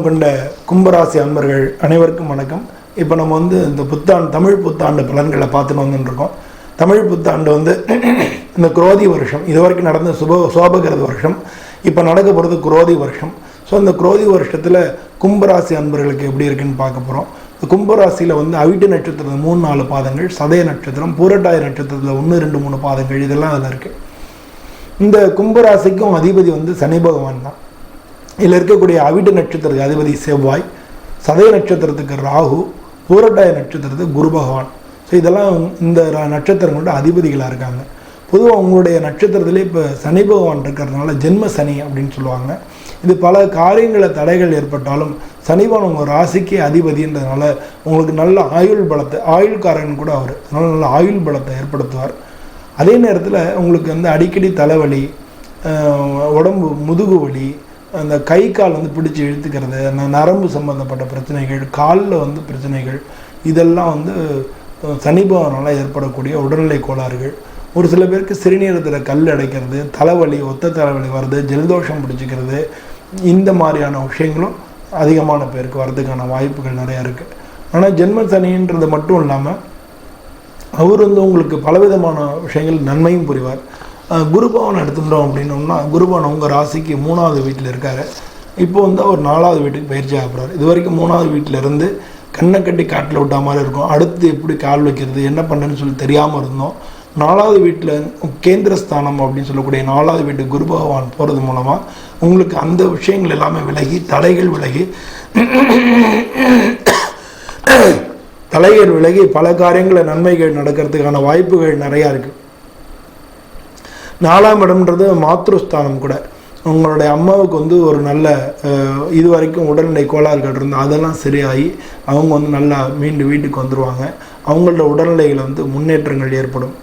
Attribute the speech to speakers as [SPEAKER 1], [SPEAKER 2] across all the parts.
[SPEAKER 1] உள்ளம் கொண்ட கும்பராசி அன்பர்கள் அனைவருக்கும் வணக்கம். இப்போ நம்ம வந்து இந்த புத்தாண்டு தமிழ் புத்தாண்டு பலன்களை பார்த்துட்டு வந்துட்டுருக்கோம். தமிழ் புத்தாண்டு வந்து இந்த குரோதி வருஷம் இது வரைக்கும் நடந்த சுப சோபகிரத வருஷம். இப்போ நடக்க போகிறது குரோதி வருஷம். ஸோ இந்த குரோதி வருஷத்தில் கும்பராசி அன்பர்களுக்கு எப்படி இருக்குன்னு பார்க்க போகிறோம் இந்த கும்பராசியில் வந்து அவிட்டு நட்சத்திரத்தில் மூணு நாலு பாதங்கள் சதய நட்சத்திரம் பூரட்டாய நட்சத்திரத்தில் ஒன்று ரெண்டு மூணு பாதங்கள் இதெல்லாம் அதில் இருக்குது இந்த கும்பராசிக்கும் அதிபதி வந்து சனி பகவான் தான். இதில் இருக்கக்கூடிய அவிட நட்சத்திரத்துக்கு அதிபதி செவ்வாய் சதய நட்சத்திரத்துக்கு ராகு பூரட்டாய நட்சத்திரத்துக்கு குரு பகவான். ஸோ இதெல்லாம் இந்த நட்சத்திரங்களோட அதிபதிகளாக இருக்காங்க. பொதுவாக உங்களுடைய நட்சத்திரத்திலே இப்போ சனி பகவான் இருக்கிறதுனால ஜென்ம சனி அப்படின்னு சொல்லுவாங்க. இது பல காரியங்களை தடைகள் ஏற்பட்டாலும் சனிபகவான் உங்கள் ராசிக்கு அதிபதின்றதுனால உங்களுக்கு நல்ல ஆயுள் பலத்தை ஆயுள்காரன் கூட அவர். அதனால் நல்ல ஆயுள் பலத்தை ஏற்படுத்துவார். அதே நேரத்தில் உங்களுக்கு வந்து அடிக்கடி தலைவலி உடம்பு முதுகு வலி அந்த கை கால் வந்து பிடிச்சி இழுத்துக்கிறது அந்த நரம்பு சம்மந்தப்பட்ட பிரச்சனைகள் காலில் வந்து பிரச்சனைகள் இதெல்லாம் வந்து அஹ், சனி ஏற்படக்கூடிய உடல்நிலை கோளாறுகள். ஒரு சில பேருக்கு சிறுநீரத்தில் கல் அடைக்கிறது தலைவலி ஒத்த தலைவலி வருது ஜலதோஷம் பிடிச்சிக்கிறது இந்த மாதிரியான விஷயங்களும் அதிகமான பேருக்கு வர்றதுக்கான வாய்ப்புகள் நிறையா இருக்குது ஆனால் ஜென்ம சனின்றது மட்டும் இல்லாமல் அவர் வந்து உங்களுக்கு பலவிதமான விஷயங்கள் நன்மையும் புரிவார். குருபவனை எடுத்துட்டோம் அப்படின்னோம்னா குருபவன் உங்கள் ராசிக்கு மூணாவது வீட்டில் இருக்கார். இப்போ வந்து அவர் நாலாவது வீட்டுக்கு பயிற்சி ஆகிறார் இது வரைக்கும் மூணாவது வீட்டில் இருந்து கண்ணை கட்டி காட்டில் விட்டா மாதிரி இருக்கும். அடுத்து எப்படி கால் வைக்கிறது என்ன பண்ணுன்னு சொல்லி தெரியாமல் இருந்தோம். நாலாவது வீட்டில் கேந்திரஸ்தானம் அப்படின்னு சொல்லக்கூடிய நாலாவது வீட்டு குரு பகவான் போகிறது மூலமாக உங்களுக்கு அந்த விஷயங்கள் எல்லாமே விலகி தலைகள் விலகி தலைகள் விலகி பல காரியங்களில் நன்மைகள் நடக்கிறதுக்கான வாய்ப்புகள் நிறையா இருக்குது நாலாம் இடம்ன்றது மாத்ருஸ்தானம் கூட. உங்களுடைய அம்மாவுக்கு வந்து ஒரு நல்ல இது வரைக்கும் உடல்நிலை கோளாறுகள் இருந்தால் அதெல்லாம் சரியாகி அவங்க வந்து நல்லா மீண்டு வீட்டுக்கு வந்துடுவாங்க அவங்களோட உடல்நிலையில் வந்து முன்னேற்றங்கள் ஏற்படும்.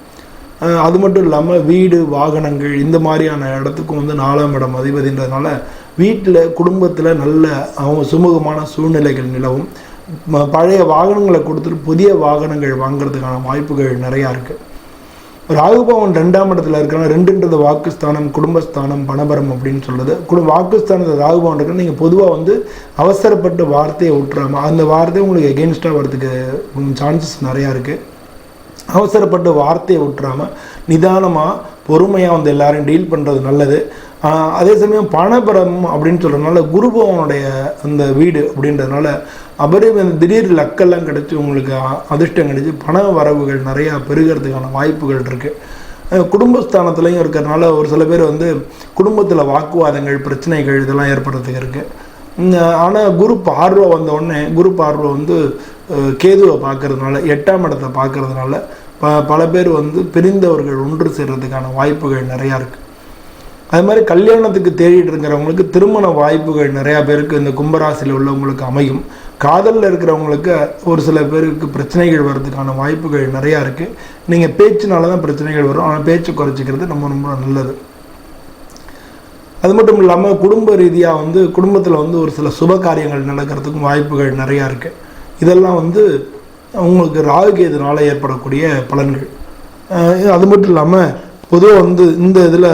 [SPEAKER 1] அது மட்டும் இல்லாமல் வீடு வாகனங்கள் இந்த மாதிரியான இடத்துக்கும் வந்து நாலாம் இடம் அதிபதின்றதுனால வீட்டில் குடும்பத்தில் நல்ல அவங்க சுமூகமான சூழ்நிலைகள் நிலவும். பழைய வாகனங்களை கொடுத்துட்டு புதிய வாகனங்கள் வாங்குறதுக்கான வாய்ப்புகள் நிறையா இருக்குது ராகுபவன் ரெண்டாம் இடத்துல இருக்கிறாங்க ரெண்டுன்றது வாக்குஸ்தானம் குடும்பஸ்தானம் பணபரம் அப்படின்னு சொல்லுது குடும்ப வாக்குஸ்தானத்தில் ராகுபவன் இருக்கிற நீங்கள் பொதுவாக வந்து அவசரப்பட்டு வார்த்தையை விட்டுறாம அந்த வார்த்தை உங்களுக்கு எகென்ஸ்டாக வரதுக்கு சான்சஸ் நிறையா இருக்குது அவசரப்பட்டு வார்த்தையை விட்டுறாமல் நிதானமாக பொறுமையாக வந்து எல்லாரையும் டீல் பண்ணுறது நல்லது. அதே சமயம் பணபரம் அப்படின்னு சொல்கிறதுனால குருபவனுடைய அந்த வீடு அப்படின்றதுனால அபரி திடீர் லக்கெல்லாம் கிடச்சி உங்களுக்கு அதிர்ஷ்டம் கிடச்சி பண வரவுகள் நிறையா பெருகிறதுக்கான வாய்ப்புகள் இருக்குது குடும்பஸ்தானத்துலையும் இருக்கிறதுனால ஒரு சில பேர் வந்து குடும்பத்தில் வாக்குவாதங்கள் பிரச்சனைகள் இதெல்லாம் ஏற்படுறதுக்கு இருக்குது ஆனால் குரு பார்வை வந்த உடனே குரு பார்வை வந்து கேதுவை பார்க்கறதுனால எட்டாம் இடத்தை பார்க்கறதுனால ப பல பேர் வந்து பிரிந்தவர்கள் ஒன்று சேர்றதுக்கான வாய்ப்புகள் நிறையா இருக்குது அது மாதிரி கல்யாணத்துக்கு தேடிட்டு இருக்கிறவங்களுக்கு திருமண வாய்ப்புகள் நிறையா பேருக்கு இந்த கும்பராசியில் உள்ளவங்களுக்கு அமையும். காதலில் இருக்கிறவங்களுக்கு ஒரு சில பேருக்கு பிரச்சனைகள் வர்றதுக்கான வாய்ப்புகள் நிறையா இருக்குது நீங்கள் பேச்சுனால தான் பிரச்சனைகள் வரும். ஆனால் பேச்சு குறைச்சிக்கிறது ரொம்ப ரொம்ப நல்லது. அது மட்டும் இல்லாமல் குடும்ப ரீதியாக வந்து குடும்பத்தில் வந்து ஒரு சில சுப காரியங்கள் நடக்கிறதுக்கும் வாய்ப்புகள் நிறையா இருக்குது இதெல்லாம் வந்து உங்களுக்கு ராகுகேதுனால ஏற்படக்கூடிய பலன்கள். அது மட்டும் இல்லாமல் பொதுவாக வந்து இந்த இதில்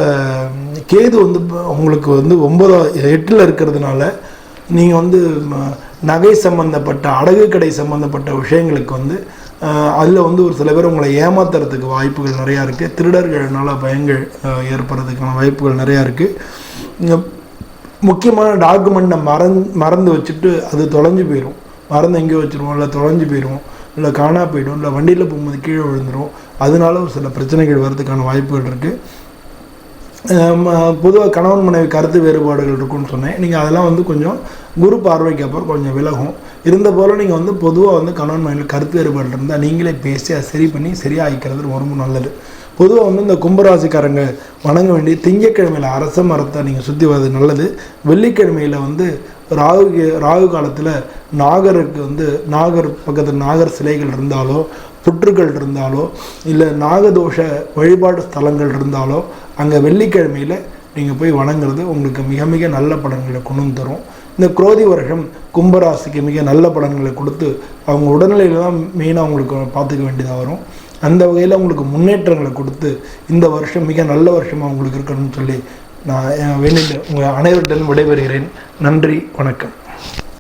[SPEAKER 1] கேது வந்து உங்களுக்கு வந்து ஒன்பதா எட்டில் இருக்கிறதுனால நீங்கள் வந்து நகை சம்பந்தப்பட்ட அடகு கடை சம்மந்தப்பட்ட விஷயங்களுக்கு வந்து அதில் வந்து ஒரு சில பேர் உங்களை ஏமாத்துறதுக்கு வாய்ப்புகள் நிறையா இருக்குது திருடர்கள்னால பயங்கள் ஏற்படுறதுக்கான வாய்ப்புகள் நிறையா இருக்குது முக்கியமான டாக்குமெண்ட்டை மறந் மறந்து வச்சுட்டு அது தொலைஞ்சு போயிடும் மறந்து எங்கேயோ வச்சுருவோம் இல்லை தொலைஞ்சு போயிடும் இல்லை காணா போயிடும் இல்லை வண்டியில் போகும்போது கீழே விழுந்துரும். அதனால ஒரு சில பிரச்சனைகள் வர்றதுக்கான வாய்ப்புகள் இருக்குது பொதுவாக கணவன் மனைவி கருத்து வேறுபாடுகள் இருக்குன்னு சொன்னேன். நீங்கள் அதெல்லாம் வந்து கொஞ்சம் குரு பார்வைக்கு அப்புறம் கொஞ்சம் விலகும். இருந்த போல் நீங்கள் வந்து பொதுவாக வந்து கணவன் மனைவி கருத்து வேறுபாடு இருந்தால் நீங்களே பேசி அதை சரி பண்ணி சரியாகிக்கிறது ரொம்ப ரொம்ப நல்லது. பொதுவாக வந்து இந்த கும்பராசிக்காரங்க வணங்க வேண்டிய திங்கக்கிழமையில் அரச மரத்தை நீங்கள் சுற்றி வர்றது நல்லது. வெள்ளிக்கிழமையில் வந்து ராகு ராகு காலத்தில் நாகருக்கு வந்து நாகர் பக்கத்தில் நாகர் சிலைகள் இருந்தாலோ புற்றுகள் இருந்தாலோ இல்லை நாகதோஷ வழிபாடு ஸ்தலங்கள் இருந்தாலோ அங்கே வெள்ளிக்கிழமையில் நீங்கள் போய் வணங்குறது உங்களுக்கு மிக மிக நல்ல பலன்களை கொண்டு வந்து தரும். இந்த குரோதி வருஷம் கும்பராசிக்கு மிக நல்ல பலன்களை கொடுத்து அவங்க உடல்நிலையில தான் மெயினாக அவங்களுக்கு பார்த்துக்க வேண்டியதாக வரும். அந்த வகையில் அவங்களுக்கு முன்னேற்றங்களை கொடுத்து இந்த வருஷம் மிக நல்ல வருஷமாக உங்களுக்கு இருக்கணும்னு சொல்லி நான் வேண்டிட்டு உங்கள் அனைவருடன் விடைபெறுகிறேன். நன்றி வணக்கம்.